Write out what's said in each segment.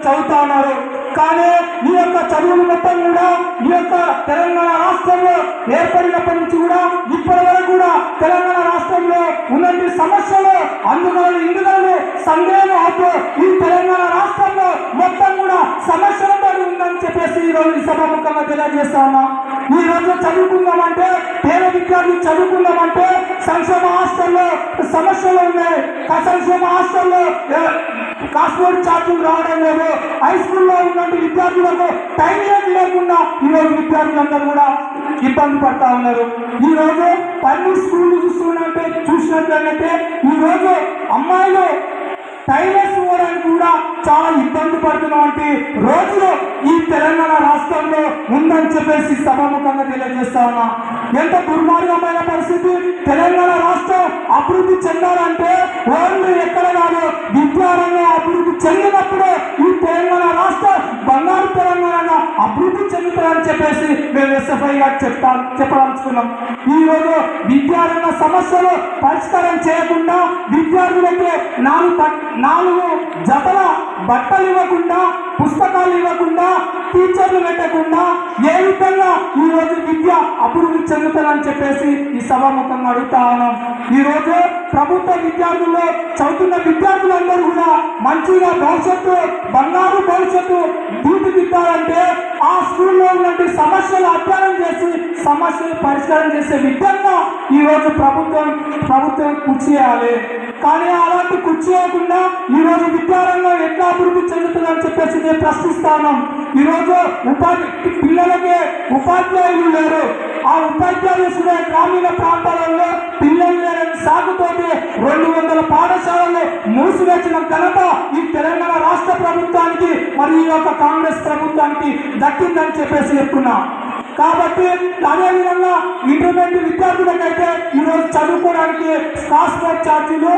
చదువుతా ఉన్నారు కానీ ఈ యొక్క చదువులు మొత్తం కూడా ఈ యొక్క తెలంగాణ రాష్ట్రంలో ఏర్పడినప్పటి నుంచి కూడా ఇప్పటి వరకు కూడా తెలంగాణ రాష్ట్రంలో ఉన్నటువంటి సమస్యలు అందుకని ఇందులో సందేహం అవుతూ ఈ తెలంగాణ రాష్ట్రంలో మొత్తం కూడా సమస్యలతో ఉందని చెప్పేసి ఈ రోజు ఈ సభాముఖంగా తెలియజేస్తా ఉన్నా. ఈ రోజు చదువుకుందామంటే పేద విద్యార్థులు చదువుకుందామంటే సంక్షేమ హాస్టల్లో సమస్యలు ఉన్నాయి. ఆ సంక్షేమ హాస్టల్లో ఏ, పాస్పోర్ట్ ఛార్జీలు రావడం లేదు. హై స్కూల్లో ఉన్నటువంటి విద్యార్థులకు టైం లేకుండా ఈరోజు విద్యార్థులందరూ కూడా ఇబ్బంది పడతా ఉన్నారు. ఈ రోజు స్కూల్ చూస్తున్నట్టే చూసినట్లయితే ఈ అమ్మాయిలు టైలర్స్ పోవడానికి కూడా చాలా ఇబ్బంది పడుతున్నటువంటి రోజులు. రాష్ట్రంలో ఉందని చెప్పేసి సభాముఖంగా తెలియజేస్తా ఉన్నా. ఎంత దుర్మార్గమైన పరిస్థితి? తెలంగాణ రాష్ట్రం అభివృద్ధి చెందాలంటే ఓన్లీ అని చెప్పేసి మేము ఎస్ఎఫ్ఐ గారు చెప్తా చెప్పదలుచుకున్నాం. ఈ రోజు విద్యారంగ సమస్యలు పరిష్కారం చేయకుండా విద్యార్థులకి నాలుగు నాలుగు జతల బట్టలు ఇవ్వకుండా పుస్తకాలు ఇవ్వకుండా టీచర్లు పెట్టకుండా ఏ విధంగా ఈ రోజు విద్య అభివృద్ధి చెందుతుందని చెప్పేసి ఈ సభాముఖంగా అడుగుతా ఉన్నాం. ఈ రోజు ప్రభుత్వ విద్యార్థుల్లో చదువుతున్న విద్యార్థులందరూ కూడా మంచిగా భవిష్యత్తు బంగారు భవిష్యత్తు తీర్చిదిద్దాలంటే ఆ స్కూల్ ఉన్నటువంటి సమస్యలు అధ్యయనం చేసి సమస్యలు పరిష్కారం చేసే విధంగా ఈరోజు ప్రభుత్వం ప్రభుత్వం కృషి చేయాలి. కానీ అలాంటి కృషి చేయకుండా ఈరోజు విద్యారంగం ఎట్లా అభివృద్ధి చెందుతుందని చెప్పేసి నేను ప్రశ్నిస్తాను. ఈరోజు ఉపాధి పిల్లలకి ఉపాధ్యాయులు లేరు. ఆ ఉపాధ్యాయులు కూడా గ్రామీణ ప్రాంతాలలో పిల్లలు లేరని సాగుతోటి రెండు వందల పాఠశాలలు మూసివేసిన ఘనత ఈ తెలంగాణ మరి ఈ యొక్క కాంగ్రెస్ ప్రభుత్వానికి దక్కిందని చెప్పేసి చెప్తున్నాం కాబట్టి అదేవిధంగా ఇంటర్మీడియట్ విద్యార్థులకైతే ఈరోజు చదువుకోవడానికి పాస్పోర్ట్ ఛార్జీలు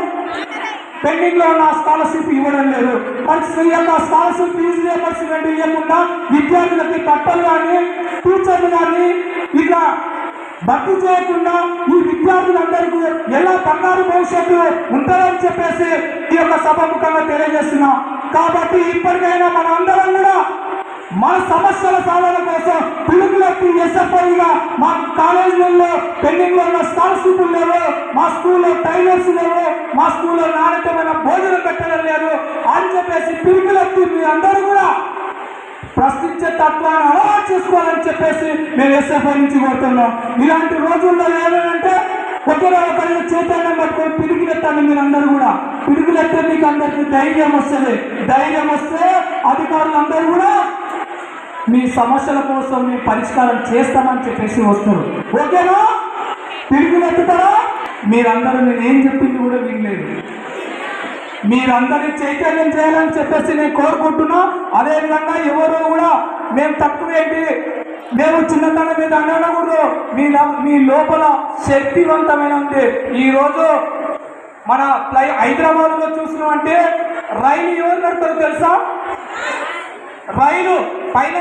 పెండింగ్లో ఉన్న స్కాలర్షిప్ ఇవ్వడం లేదు. మరి ఈ యొక్క స్కాలర్షిప్ ఫీజు రియంబర్స్మెంట్ ఇవ్వకుండా విద్యార్థులకి కట్టలు కానీ టీచర్లు కానీ ఇక భర్తీ చేయకుండా ఈ విద్యార్థులందరికీ ఎలా బంగారు భవిష్యత్తు ఉంటుందని చెప్పేసి ఈ యొక్క సభముఖంగా తెలియజేస్తున్నాం. కాబట్టి ఇప్పటికైనా మన అందరం కూడా మన సమస్యల సాధన కోసం పిలుపులెత్తి ఎస్ఎఫ్ఐగా మా కాలేజీలలో పెండింగ్ ఉన్న స్కాలర్షిప్ లేవు మా స్కూల్లో టైలర్స్ లేవు మా స్కూల్లో నాణ్యతమైన భోజనం పెట్టడం లేదు అని చెప్పేసి పిలుపులెత్తి మీ అందరూ కూడా ప్రశ్నించే తత్వాన్ని అలవాటు చేసుకోవాలని చెప్పేసి మేము ఎస్ఎఫ్ఐ నుంచి కోరుతున్నాం. ఇలాంటి రోజుల్లో ఏమేమంటే ఒకరో ఒకరి చైతన్యం పట్టుకొని పిడుగులెత్తండి మీరు అందరూ కూడా. పిడుగులెత్తే మీకు అందరికీ ధైర్యం వస్తుంది. ధైర్యం వస్తే అధికారులు అందరూ కూడా మీ సమస్యల కోసం మీ పరిష్కారం చేస్తామని చెప్పేసి వస్తారు ఓకేనా? పిడుగులెత్తుతారా మీరందరూ నేను ఏం చెప్పింది కూడా వినలేదు. మీరందరినీ చైతన్యం చేయాలని చెప్పేసి నేను కోరుకుంటున్నా. అదేవిధంగా ఎవరు కూడా మేము తక్కువేంటి మేము చిన్నతనం మీద అనకూడదు మీ మీ లోపల శక్తివంతమైన ఉంది. ఈరోజు మన ప్లై హైదరాబాద్లో చూసినామంటే రైలు ఎవరు నడతారో తెలుసా? రైలు పైన